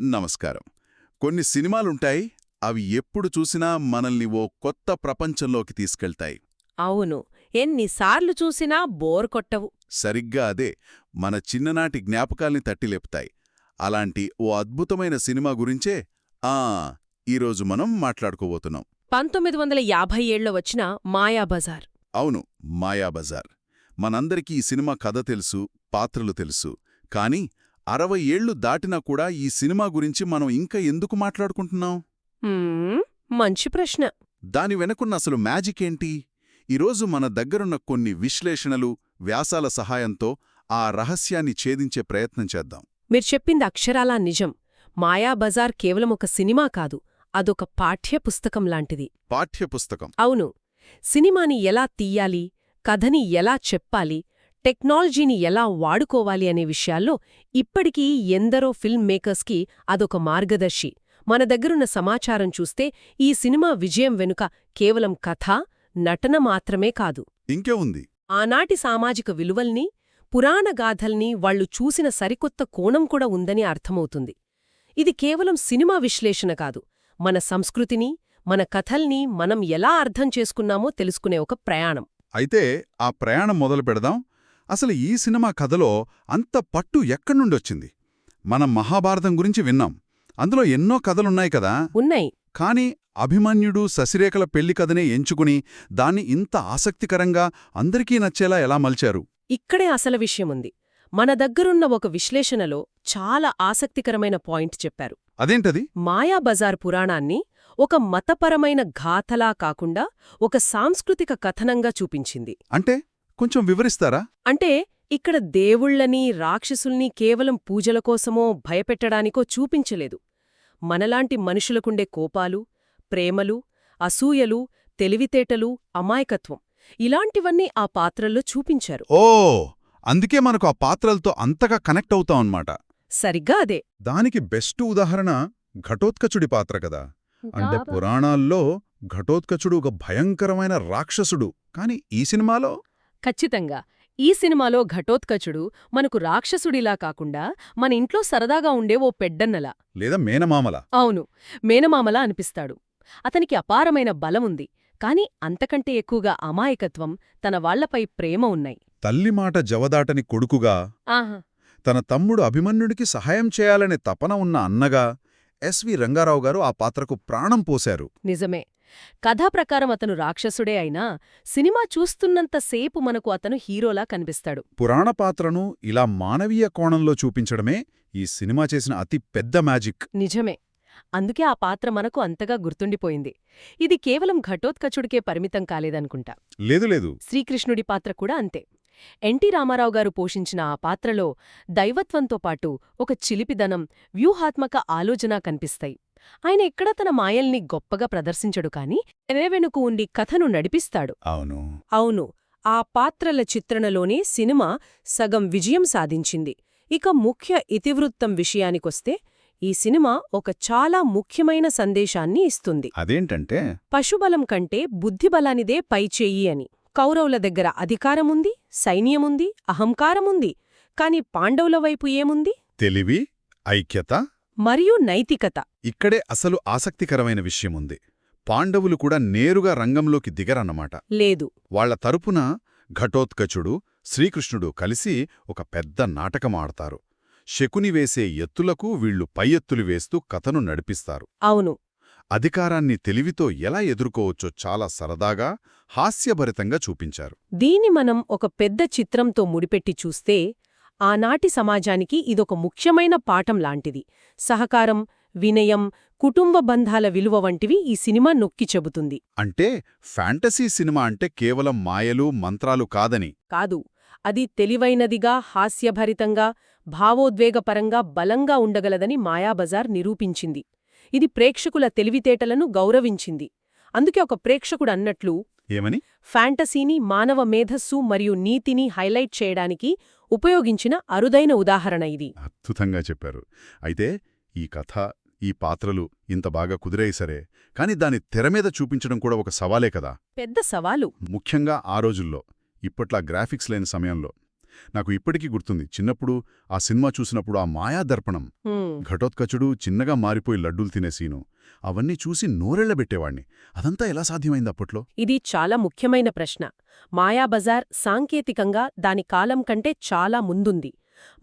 నమస్కారం. కొన్ని సినిమాలుంటాయి అవి ఎప్పుడు చూసినా మనల్ని ఓ కొత్త ప్రపంచంలోకి తీసుకెళ్తాయి. అవును. ఎన్నిసార్లు చూసినా బోర్ కొట్టవు. సరిగ్గా అదే మన చిన్ననాటి జ్ఞాపకాల్ని తట్టిలేపుతాయి అలాంటి ఓ అద్భుతమైన సినిమా గురించే ఆ ఈరోజు మనం మాట్లాడుకోబోతున్నాం. పంతొమ్మిది వందల యాభై ఏళ్ళ వచ్చిన మాయాబజార్ అవును మాయాబజార్ మనందరికీ ఈ సినిమా కథ తెలుసు పాత్రలు తెలుసు. కానీ అరవై ఏళ్ళు దాటినా కూడా ఈ సినిమా గురించి మనం ఇంకా ఎందుకు మాట్లాడుకుంటున్నాం? మంచి ప్రశ్న. దాని వెనకున్న అసలు మ్యాజిక్ ఏంటి? ఈరోజు మన దగ్గరున్న కొన్ని విశ్లేషణలు వ్యాసాల సహాయంతో ఆ రహస్యాన్ని ఛేదించే ప్రయత్నం చేద్దాం. మీరు చెప్పింది అక్షరాలా నిజం. మాయాబజార్ కేవలం ఒక సినిమా కాదు అదొక పాఠ్య పుస్తకం లాంటిది. పాఠ్యపుస్తకం. అవును. సినిమాని ఎలా తీయాలి కథని ఎలా చెప్పాలి టెక్నాలజీని ఎలా వాడుకోవాలి అనే విషయాల్లో ఇప్పటికీ ఎందరో ఫిల్మ్ మేకర్స్కి అదొక మార్గదర్శి. మన దగ్గరున్న సమాచారం చూస్తే ఈ సినిమా విజయం వెనుక కేవలం కథ నటన మాత్రమే కాదు. ఇంకే ఉంది ఆనాటి సామాజిక విలువల్ని పురాణగాథల్ని వాళ్ళు చూసిన సరికొత్త కోణం కూడా ఉందని అర్థమవుతుంది. ఇది కేవలం సినిమా విశ్లేషణ కాదు. మన సంస్కృతిని మన కథల్ని మనం ఎలా అర్థం చేసుకున్నామో తెలుసుకునే ఒక ప్రయాణం. అయితే ఆ ప్రయాణం మొదలు పెడదాం. అసలు ఈ సినిమా కథలో అంత పట్టు ఎక్కడ్నుండొచ్చింది మనం మహాభారతం గురించి విన్నాం. అందులో ఎన్నో కథలున్నాయి కదా. ఉన్నాయి. కాని అభిమన్యుడు శశిరేఖల పెళ్ళి కథనే ఎంచుకుని దాన్ని ఇంత ఆసక్తికరంగా అందరికీ నచ్చేలా ఎలా మలిచారు? ఇక్కడే అసలు విషయముంది. మన దగ్గరున్న ఒక విశ్లేషణలో చాలా ఆసక్తికరమైన పాయింట్ చెప్పారు. అదేంటది? మాయాబజార్ పురాణాన్ని ఒక మతపరమైన గాథలా కాకుండా ఒక సాంస్కృతిక కథనంగా చూపించింది. అంటే? కొంచెం వివరిస్తారా? అంటే ఇక్కడ దేవుళ్ళని రాక్షసుల్ని కేవలం పూజల కోసమో భయపెట్టడానికో చూపించలేదు. మనలాంటి మనుషులకుండే కోపాలు ప్రేమలు అసూయలు తెలివితేటలు అమాయకత్వం ఇలాంటివన్నీ ఆ పాత్రల్లో చూపించారు. ఓ! అందుకే మనకు ఆ పాత్రలతో అంతగా కనెక్ట్ అవుతాం అన్నమాట. సరిగ్గా అదే. దానికి బెస్ట్ ఉదాహరణ ఘటోత్కచుడి పాత్ర కదా. అంటే పురాణాల్లో ఘటోత్కచుడు ఒక భయంకరమైన రాక్షసుడు. కాని ఈ సినిమాలో ఖచ్చితంగా. ఈ సినిమాలో ఘటోత్కచుడు మనకు రాక్షసుడిలా కాకుండా మన ఇంట్లో సరదాగా ఉండే ఓ పెడ్డన్నలా లేదా మేనమామల? అవును మేనమామలా అనిపిస్తాడు. అతనికి అపారమైన బలముంది కాని అంతకంటే ఎక్కువగా అమాయకత్వం తన వాళ్ళపై ప్రేమ ఉన్నాయి. తల్లి మాట జవదాటని కొడుకుగా ఆహా! తన తమ్ముడు అభిమన్యుడికి సహాయం చేయాలనే తపన ఉన్న అన్నగా ఎస్వి రంగారావు గారు ఆ పాత్రకు ప్రాణం పోశారు. నిజమే. కథా ప్రకారం అతను రాక్షసుడే అయినా సినిమా చూస్తున్నంతసేపు మనకు అతను హీరోలా కనిపిస్తాడు. పురాణ పాత్రను ఇలా మానవీయ కోణంలో చూపించడమే ఈ సినిమా చేసిన అతి పెద్ద మ్యాజిక్. నిజమే. అందుకే ఆ పాత్ర మనకు అంతగా గుర్తుండిపోయింది. ఇది కేవలం ఘటోత్కచుడికే పరిమితం కాలేదనుకుంటా. లేదు లేదు. శ్రీకృష్ణుడి పాత్ర కూడా అంతే. ఎన్టీ రామారావు గారు పోషించిన ఆ పాత్రలో దైవత్వంతో పాటు ఒక చిలిపిదనం వ్యూహాత్మక ఆలోచన కనిపిస్తాయి. ఆయన ఎక్కడ తన మాయల్ని గొప్పగా ప్రదర్శించడు కాని వెనుకు ఉండి కథను నడిపిస్తాడు. అవును. అవును ఆ పాత్రల చిత్రణలోనే సినిమా సగం విజయం సాధించింది. ఇక ముఖ్య ఇతివృత్తం విషయానికొస్తే ఈ సినిమా ఒక చాలా ముఖ్యమైన సందేశాన్ని ఇస్తుంది. అదేంటంటే? పశుబలం కంటే బుద్ధిబలానిదే పైచేయి అని. కౌరవుల దగ్గర అధికారముంది సైన్యముంది అహంకారముంది. కాని పాండవుల వైపు ఏముంది? తెలివి ఐక్యత మరియు నైతికత. ఇక్కడే అసలు ఆసక్తికరమైన విషయముంది. పాండవులు కూడా నేరుగా రంగంలోకి దిగరన్నమాట. లేదు. వాళ్ళ తరపున ఘటోత్కచుడు శ్రీకృష్ణుడు కలిసి ఒక పెద్ద నాటకం ఆడతారు. శకుని వేసే ఎత్తులకు వీళ్ళు పై ఎత్తులు వేస్తూ కథను నడిపిస్తారు. అవును. అధికారాన్ని తెలివితో ఎలా ఎదుర్కోవచ్చో చాలా సరదాగా హాస్యభరితంగా చూపించారు. దీన్ని మనం ఒక పెద్ద చిత్రంతో ముడిపెట్టి చూస్తే ఆనాటి సమాజానికి ఇదొక ముఖ్యమైన పాఠం లాంటిది. సహకారం వినయం కుటుంబ బంధాల విలువ వంటివి ఈ సినిమా నొక్కి చెబుతుంది. అంటే ఫ్యాంటసీ సినిమా అంటే కేవలం మాయలు మంత్రాలు కాదని. కాదు అది తెలివైనదిగా హాస్యభరితంగా భావోద్వేగపరంగా బలంగా ఉండగలదని మాయాబజార్ నిరూపించింది. ఇది ప్రేక్షకుల తెలివితేటలను గౌరవించింది. అందుకే ఒక ప్రేక్షకుడు అన్నట్లు ఏమని? ఫ్యాంటసీని మానవ మేధస్సు మరియు నీతిని హైలైట్ చేయడానికి ఉపయోగించిన అరుదైన ఉదాహరణ ఇది. అద్భుతంగా చెప్పారు. అయితే ఈ కథ ఈ పాత్రలు ఇంత బాగా కుదిరాయి సరే కాని దాని తెరమీద చూపించడం కూడా ఒక సవాలే కదా. పెద్ద సవాలు. ముఖ్యంగా ఆ రోజుల్లో ఇప్పట్లా గ్రాఫిక్స్ లేని సమయంలో. నాకు ఇప్పటికీ గుర్తుంది. చిన్నప్పుడు ఆ సినిమా చూసినప్పుడు ఆ మాయా దర్పణం ఘటోత్కచుడు చిన్నగా మారిపోయి లడ్డూలు తినే సీను. అవన్నీ చూసి నోరెళ్ళబెట్టేవాణ్ణి అదంతా ఎలా సాధ్యమైంది అప్పట్లో? ఇది చాలా ముఖ్యమైన ప్రశ్న. మాయాబజార్ సాంకేతికంగా దాని కాలం కంటే చాలా ముందుంది.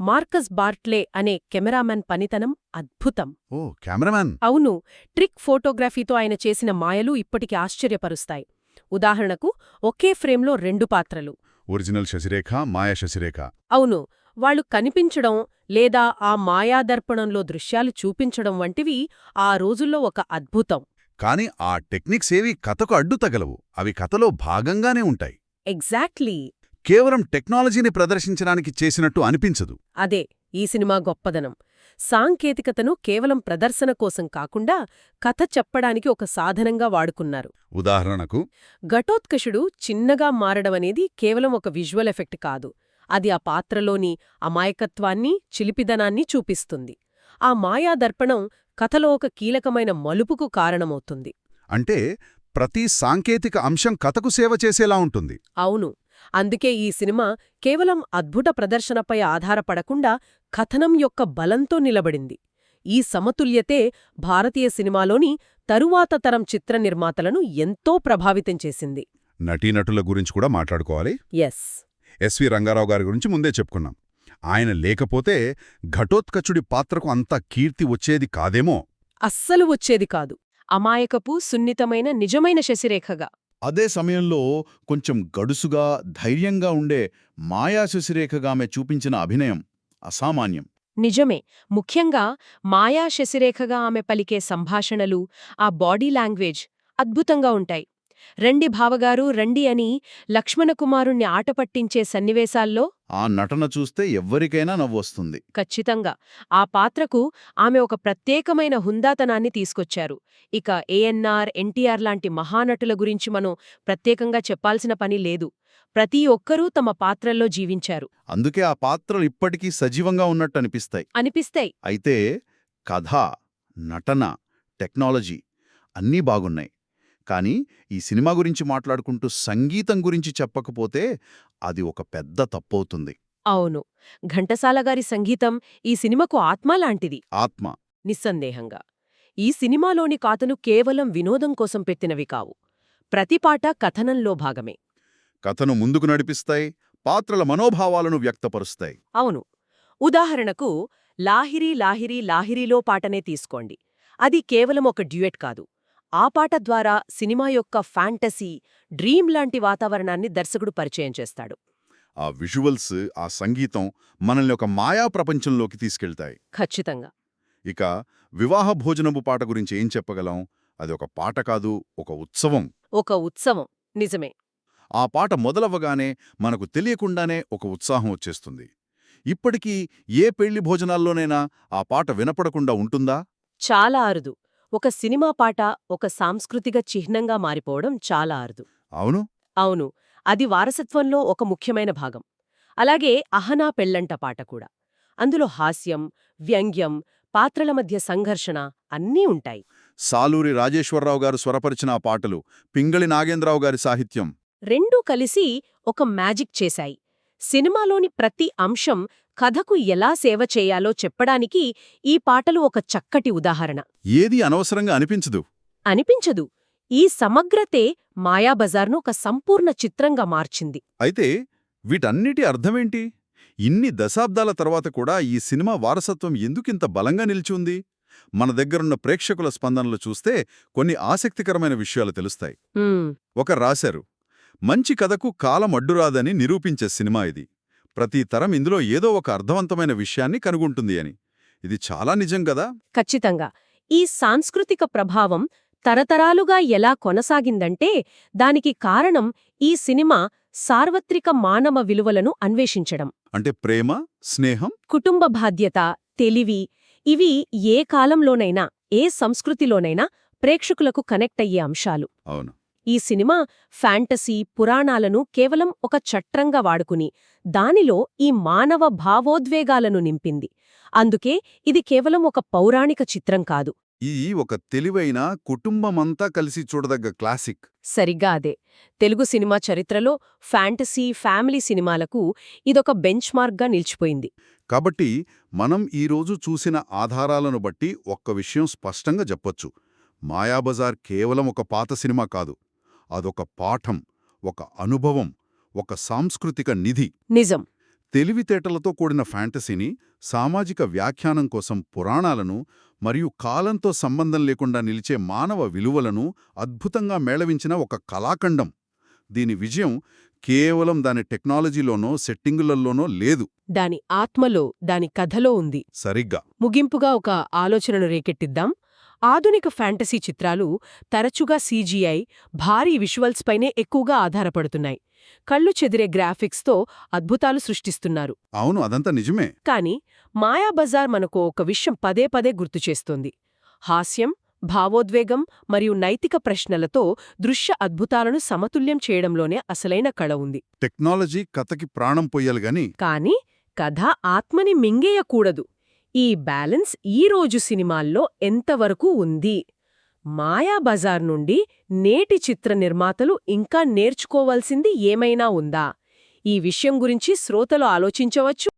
మార్కస్ బార్ట్లే అనే కెమెరామెన్ పనితనం అద్భుతం. ఓ కెమెరామ్యాన్? అవును. ట్రిక్ ఫోటోగ్రఫీతో ఆయన చేసిన మాయలు ఇప్పటికి ఆశ్చర్యపరుస్తాయి. ఉదాహరణకు ఒకే ఫ్రేమ్లో రెండు పాత్రలు. ఒరిజినల్ శశిరేఖ మాయా శశిరేఖ. అవును వాళ్ళు కనిపించడం లేదా ఆ మాయాదర్పణంలో దృశ్యాలు చూపించడం వంటివి ఆ రోజుల్లో ఒక అద్భుతం. కాని ఆ టెక్నిక్స్ ఏవి కథకు అడ్డు తగలవు అవి కథలో భాగంగానే ఉంటాయి. ఎగ్జాక్ట్లీ. కేవలం టెక్నాలజీని ప్రదర్శించడానికి చేసినట్టు అనిపించదు. అదే ఈ సినిమా గొప్పదనం. సాంకేతికతను కేవలం ప్రదర్శన కోసం కాకుండా కథ చెప్పడానికి ఒక సాధనంగా వాడుకున్నారు. ఉదాహరణకు ఘటోత్కచుడు చిన్నగా మారడమనేది కేవలం ఒక విజువల్ ఎఫెక్ట్ కాదు. అది ఆ పాత్రలోని అమాయకత్వాన్ని చిలిపిదనాన్ని చూపిస్తుంది. ఆ మాయాదర్పణం కథలో ఒక కీలకమైన మలుపుకు కారణమవుతుంది. అంటే ప్రతి సాంకేతిక అంశం కథకు సేవ చేసేలా ఉంటుంది. అవును. అందుకే ఈ సినిమా కేవలం అద్భుత ప్రదర్శనపై ఆధారపడకుండా కథనం యొక్క బలంతో నిలబడింది. ఈ సమతుల్యతే భారతీయ సినిమాలోని తరువాత తరం చిత్ర నిర్మాతలను ఎంతో ప్రభావితం చేసింది. నటీనటుల గురించి కూడా మాట్లాడుకోవాలి? ఎస్ ఎస్వి రంగారావు గారి గురించి ముందే చెప్పుకున్నాం. ఆయన లేకపోతే ఘటోత్కచుడి పాత్రకు అంత కీర్తి వచ్చేది కాదేమో? అస్సలు వచ్చేది కాదు. అమాయకపు సున్నితమైన నిజమైన శశిరేఖగా. అదే సమయంలో కొంచెం గడుసుగా ధైర్యంగా ఉండే మాయాశశిరేఖగా ఆమె చూపించిన అభినయం అసామాన్యం. నిజమే. ముఖ్యంగా మాయా శశిరేఖగా ఆమె పలికే సంభాషణలు ఆ బాడీ లాంగ్వేజ్ అద్భుతంగా ఉంటాయి. రండి భావగారు రండి అని లక్ష్మణకుమారుణ్ణి ఆటపట్టించే సన్నివేశాల్లో ఆ నటన చూస్తే ఎవ్వరికైనా నవ్వొస్తుంది. ఖచ్చితంగా. ఆ పాత్రకు ఆమె ఒక ప్రత్యేకమైన హుందాతనాన్ని తీసుకొచ్చారు. ఇక ఏఎన్ఆర్ ఎన్టీఆర్ లాంటి మహానటుల గురించి మనం ప్రత్యేకంగా చెప్పాల్సిన పని లేదు. ప్రతి ఒక్కరూ తమ పాత్రల్లో జీవించారు. అందుకే ఆ పాత్రలు ఇప్పటికీ సజీవంగా ఉన్నట్టు అనిపిస్తాయి. అనిపిస్తాయి. అయితే కథ నటన టెక్నాలజీ అన్నీ బాగున్నాయి. కానీ ఈ సినిమా గురించి మాట్లాడుకుంటూ సంగీతం గురించి చెప్పకపోతే అది ఒక పెద్ద తప్పవుతుంది. అవును. ఘంటసాల గారి సంగీతం ఈ సినిమాకు ఆత్మ లాంటిది. ఆత్మ. నిస్సందేహంగా. ఈ సినిమాలోని కాతను కేవలం వినోదం కోసం పెట్టినవి కావు. ప్రతి పాట కథనంలో భాగమే. కథను ముందుకు నడిపిస్తాయి పాత్రల మనోభావాలను వ్యక్తపరుస్తాయి. అవును. ఉదాహరణకు లాహిరి లాహిరి లాహిరిలో పాటనే తీసుకోండి. అది కేవలం ఒక డ్యూయట్ కాదు. ఆ పాట ద్వారా సినిమా యొక్క ఫ్యాంటసీ డ్రీమ్ లాంటి వాతావరణాన్ని దర్శకుడు పరిచయం చేస్తాడు. ఆ విజువల్స్ ఆ సంగీతం మనల్ని ఒక మాయా ప్రపంచంలోకి తీసుకెళ్తాయి. ఖచ్చితంగా. ఇక వివాహ భోజనపు పాట గురించి ఏం చెప్పగలం? అది ఒక పాట కాదు ఒక ఉత్సవం. ఒక ఉత్సవం. నిజమే. ఆ పాట మొదలవ్వగానే మనకు తెలియకుండానే ఒక ఉత్సాహం వచ్చేస్తుంది. ఇప్పటికీ ఏ పెళ్ళి భోజనాల్లోనైనా ఆ పాట వినపడకుండా ఉంటుందా? చాలా అరుదు. ఒక సినిమా పాట ఒక సాంస్కృతిక చిహ్నంగా మారిపోవడం చాలా అరుదు. అవును. అవును. అది వారసత్వంలో ఒక ముఖ్యమైన భాగం. అలాగే అహనా పెళ్ళంట పాట కూడా. అందులో హాస్యం వ్యంగ్యం పాత్రల మధ్య సంఘర్షణ అన్నీ ఉంటాయి. సాలూరి రాజేశ్వరరావు గారు స్వరపరిచిన పాటలు పింగళి నాగేంద్రరావు గారి సాహిత్యం. రెండూ కలిసి ఒక మ్యాజిక్ చేశాయి. సినిమాలోని ప్రతి అంశం కథకు ఎలా సేవ చేయాలో చెప్పడానికి ఈ పాటలు ఒక చక్కటి ఉదాహరణ. ఏదీ అనవసరంగా అనిపించదు. అనిపించదు. ఈ సమగ్రతే మాయాబజార్ను ఒక సంపూర్ణ చిత్రంగా మార్చింది. అయితే వీటన్నిటి అర్థమేంటి? ఇన్ని దశాబ్దాల తర్వాత కూడా ఈ సినిమా వారసత్వం ఎందుకింత బలంగా నిలిచి ఉంది? మన దగ్గరున్న ప్రేక్షకుల స్పందనలు చూస్తే కొన్ని ఆసక్తికరమైన విషయాలు తెలుస్తాయి. ఒక రాశారు మంచి కథకు కాలం అడ్డురాదని నిరూపించే సినిమా ఇది. ప్రతి తరం ఇందులో ఏదో ఒక అర్థవంతమైన విషయాన్ని కనుగొంటుంది అని. ఇది చాలా నిజం గదా ఖచ్చితంగా. ఈ సాంస్కృతిక ప్రభావం తరతరాలుగా ఎలా కొనసాగిందంటే దానికి కారణం ఈ సినిమా సార్వత్రిక మానవ విలువలను అన్వేషించడం. అంటే ప్రేమ స్నేహం? కుటుంబ బాధ్యత తెలివి ఇవి ఏ కాలంలోనైనా ఏ సంస్కృతిలోనైనా ప్రేక్షకులకు కనెక్ట్ అయ్యే అంశాలు. అవును. ఈ సినిమా ఫ్యాంటసీ పురాణాలను కేవలం ఒక చట్రంగా వాడుకుని దానిలో ఈ మానవ భావోద్వేగాలను నింపింది. అందుకే ఇది కేవలం ఒక పౌరాణిక చిత్రం కాదు. ఇది ఒక తెలివైన కుటుంబమంతా కలిసి చూడదగ్గ క్లాసిక్. సరిగ్గా అదే. తెలుగు సినిమా చరిత్రలో ఫ్యాంటసీ ఫ్యామిలీ సినిమాలకు ఇదొక బెంచ్ మార్క్గా నిలిచిపోయింది. కాబట్టి మనం ఈరోజు చూసిన ఆధారాలను బట్టి ఒక్క విషయం స్పష్టంగా చెప్పొచ్చు. మాయాబజార్ కేవలం ఒక పాత సినిమా కాదు. అదొక పాఠం ఒక అనుభవం ఒక సాంస్కృతిక నిధి. నిజం. తెలివితేటలతో కూడిన ఫ్యాంటసీని సామాజిక వ్యాఖ్యానం కోసం పురాణాలను మరియు కాలంతో సంబంధం లేకుండా నిలిచే మానవ విలువలను అద్భుతంగా మేళవించిన ఒక కళాఖండం. దీని విజయం కేవలం దాని టెక్నాలజీలోనో సెట్టింగులలోనో లేదు. దాని ఆత్మలో దాని కథలో ఉంది. సరిగ్గా. ముగింపుగా ఒక ఆలోచనను రేకెట్టిద్దాం ఆధునిక ఫ్యాంటసీ చిత్రాలు తరచుగా సీజీఐ భారీ విజువల్స్ పైనే ఎక్కువగా ఆధారపడుతున్నాయి. కళ్ళు చెదిరే గ్రాఫిక్స్తో అద్భుతాలు సృష్టిస్తున్నారు. అవును అదంతా నిజమే. కాని మాయాబజార్ మనకు ఒక విషయం పదే పదే గుర్తుచేస్తోంది హాస్యం భావోద్వేగం మరియు నైతిక ప్రశ్నలతో దృశ్య అద్భుతాలను సమతుల్యం చేయడంలోనే అసలైన కళ ఉంది. టెక్నాలజీ కథకి ప్రాణం పొయ్యాలి గాని కాని కథ ఆత్మని మింగేయకూడదు. ఈ బ్యాలెన్స్ ఈ రోజు సినిమాల్లో ఎంతవరకు ఉంది? మాయాబజార్ నుండి నేటి చిత్ర నిర్మాతలు ఇంకా నేర్చుకోవాల్సింది ఏమైనా ఉందా? ఈ విషయం గురించి శ్రోతలు ఆలోచించవచ్చు.